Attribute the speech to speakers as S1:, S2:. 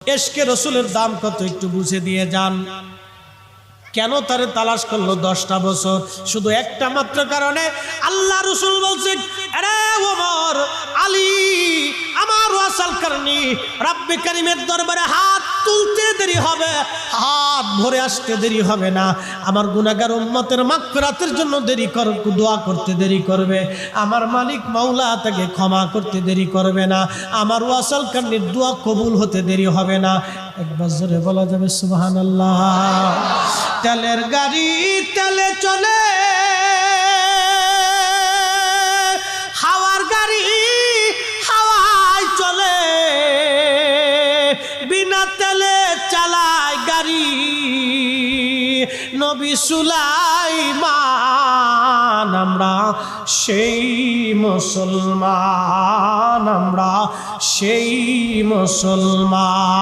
S1: SK রসুলের দাম কত একটু বুঝে দিয়ে যান। কেন তারে তালাশ করল দশটা বছর? শুধু একটা মাত্র কারণে আল্লাহ রসুল বলছে আলী, আমার ওয়াসাল কারণী কারিমের দরবারে হাত তুলতে দেরি হবে। হাত ভরে আসতে দেরি হবে না। আমার গুনাগার উম্মতের মাগফিরাতের জন্য দেরি কর, দোয়া করতে দেরি করবে। আমার মালিক মাওলা তাকে ক্ষমা করতে দেরি করবে না। আমার ওয়াসাল কারণীর দোয়া কবুল হতে দেরি হবে না। একবার জোরে বলা যাবে, সুবহানাল্লাহ। তেলের গাড়ি তেলে চলে। হাওয়ার গাড়ি হাওয়ায় চলে। বিনা তেলে চালায় গাড়ি নবী সুলাইমান আমরা সেই মুসলমান আমরা সেই মুসলমান।